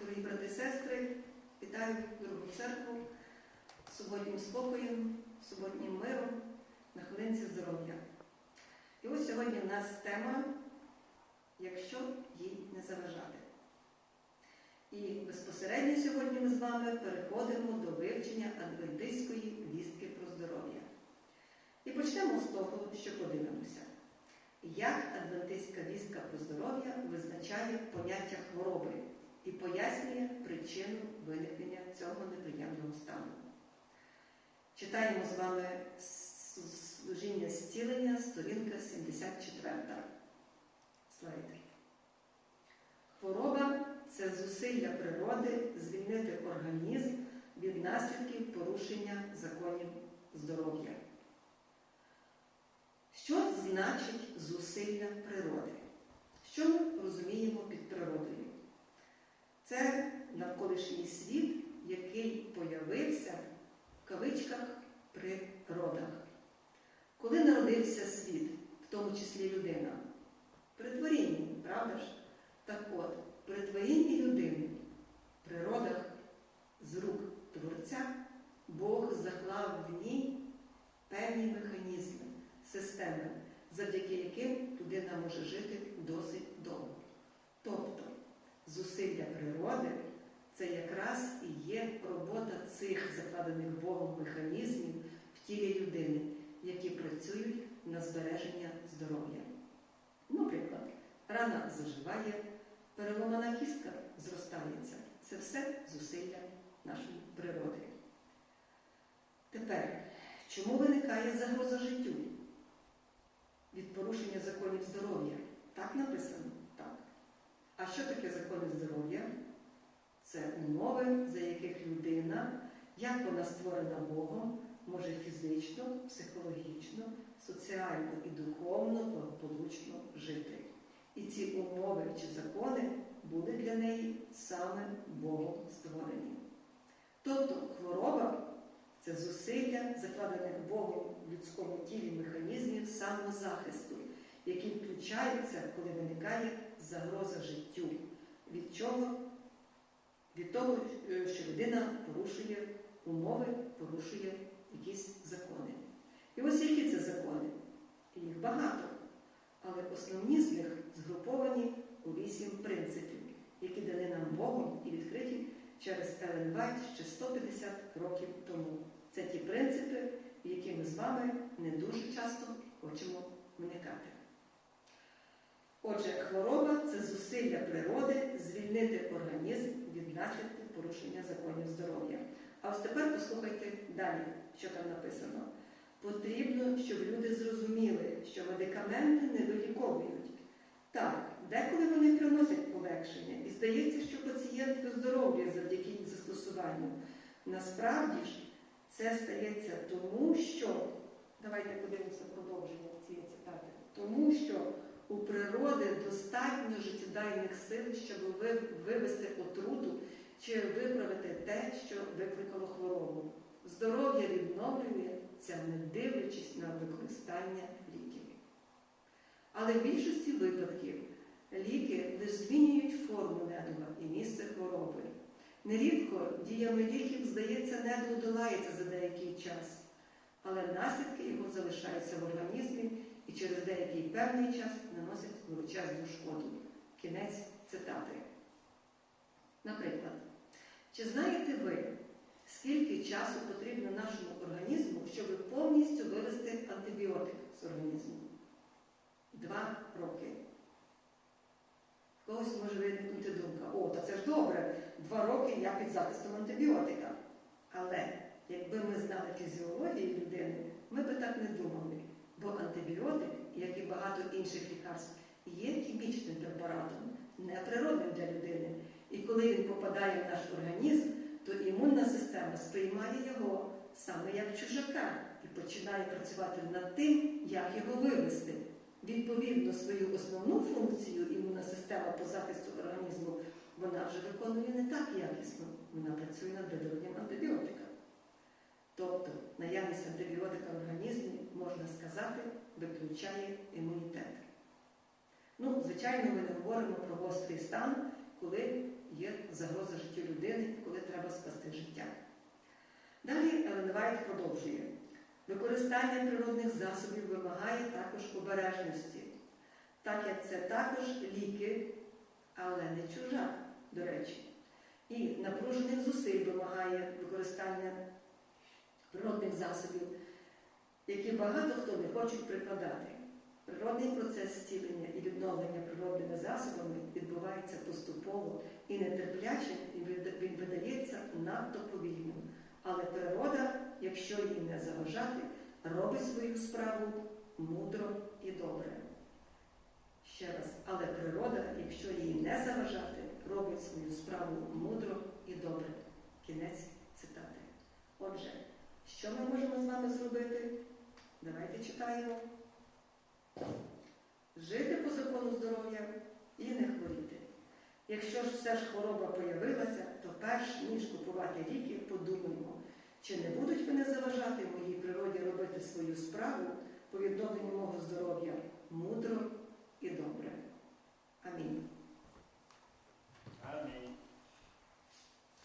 Дорогі брати і сестри, вітаю дорогу церкву суботнім спокоєм, суботнім миром на хвилинці здоров'я. І ось сьогодні в нас тема, якщо їй не заважати. І безпосередньо сьогодні ми з вами переходимо до вивчення адвентистської вістки про здоров'я. І почнемо з того, що подивимося, як адвентистська вістка про здоров'я визначає поняття хвороби і пояснює причину виникнення цього неприємного стану. Читаємо з вами служіння зцілення, сторінка 74. Слайд. Хвороба це зусилля природи звільнити організм від наслідків порушення законів здоров'я. Що значить зусилля природи? Що розуміємо під природою? Це навколишній світ, який появився в кавичках при родах. Коли народився світ, в тому числі людина, при творінні, правда ж? Так от, при творінні людини, при родах з рук Творця, Бог заклав в ній певні механізми, системи, завдяки яким людина може жити досить довго. Тобто, зусилля природи це якраз і є робота цих закладених Богом механізмів в тілі людини, які працюють на збереження здоров'я. Наприклад, рана заживає, переломана кістка зростається. Це все зусилля нашої природи. Тепер, чому виникає загроза життю? Від порушення законів здоров'я. Так написано? Так. А що таке закони здоров'я? Це умови, за яких людина, як вона створена Богом, може фізично, психологічно, соціально і духовно благополучно жити. І ці умови чи закони були для неї саме Богом створені. Тобто хвороба це зусилля, закладених Богом в людському тілі механізмів самозахисту, які включаються, коли виникає загроза життю. Від чого? Від того, що людина порушує умови, порушує якісь закони. І ось які це закони? Їх багато. Але основні з них згруповані у вісім принципів, які дали нам Богом і відкриті через Елен Вайт ще 150 років тому. Це ті принципи, які ми з вами не дуже часто хочемо вникати. Отже, хвороба це зусилля природи звільнити організм від наслідків порушення законів здоров'я. А ось тепер послухайте далі, що там написано. Потрібно, щоб люди зрозуміли, що медикаменти не виліковують. Так, деколи вони приносять полегшення, і здається, що пацієнт виздоровлює завдяки їх застосуванню. Насправді ж, це стається тому, що, давайте подивимося продовження цієї цитати, тому що у природи достатньо життєдайних сил, щоб вивести отруту чи виправити те, що викликало хворобу. Здоров'я відновлюється, не дивлячись на використання ліків. Але в більшості випадків ліки лише змінюють форму недуга і місце хвороби. Нерідко діями ліків, здається, недуг долається за деякий час, але наслідки його залишаються в організмі і через деякий певний час наносять величезну шкоду. Кінець цитати. Наприклад, чи знаєте ви, скільки часу потрібно нашому організму, щоб повністю вивести антибіотик з організму? Два роки. Когось може виникнути думка, о, та це ж добре, два роки я під захистом антибіотика. Але якби ми знали фізіологію людини, ми би так не думали. Бо антибіотик, як і багато інших лікарств, є хімічним препаратом, неприродним для людини. І коли він попадає в наш організм, то імунна система сприймає його саме як чужака і починає працювати над тим, як його вивести. Відповідно, свою основну функцію імунна система по захисту організму, вона вже виконує не так якісно. Вона працює над видаленням антибіотика. Тобто наявність антибіотика в організмі, можна сказати, виключає імунітет. Ну, звичайно, ми не говоримо про гострий стан, коли є загроза життю людини, коли треба спасти життя. Далі Еленвайт продовжує. Використання природних засобів вимагає також обережності, так як це також ліки, але не чужа, до речі. І напружених зусиль вимагає використання природних засобів, які багато хто не хочуть прикладати. Природний процес зцілення і відновлення природними засобами відбувається поступово і нетерпляче, він видається надто повільним. Але природа, якщо їй не заважати, робить свою справу мудро і добре. Ще раз, але природа, якщо їй не заважати, робить свою справу мудро і добре. Кінець цитати. Отже, що ми можемо з вами зробити? Давайте читаємо. Жити по закону здоров'я і не хворіти. Якщо ж все ж хвороба появилася, то перш ніж купувати ліки, подумаємо, чи не будуть вони заважати моїй